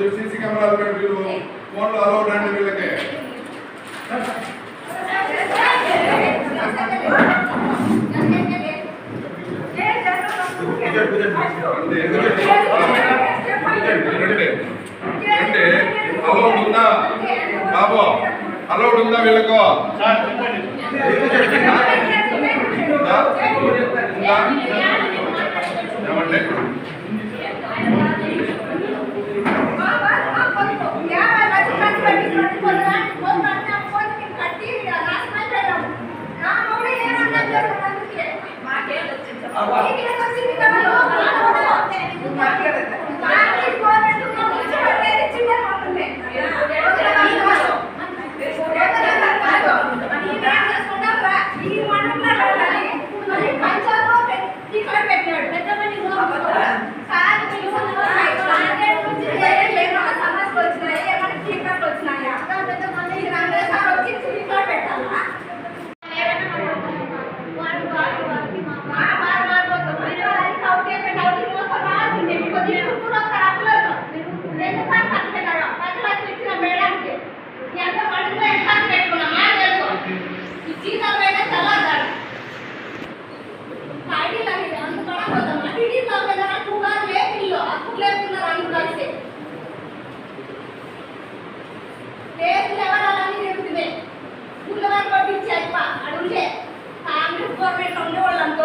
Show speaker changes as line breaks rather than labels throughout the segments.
మీరు
సీసీ కెమెరాలు పెట్టి వీళ్ళు ఫోన్లో అలౌడ్ అండి వీళ్ళకి. అంటే అలౌడ్ ఉందా? బాబు అలౌడ్ ఉందా వీళ్ళకు?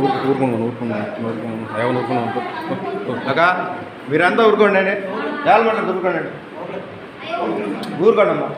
ఊరుకున్నాను ఊరుకున్నాను ఏమైనా ఊరుకున్నాను అక్క మీరంతా ఊరుకోండి అండి ఏళ్ళ మాట్లాడుతూ ఊరుకోండి. ఊరుకోండి అమ్మా.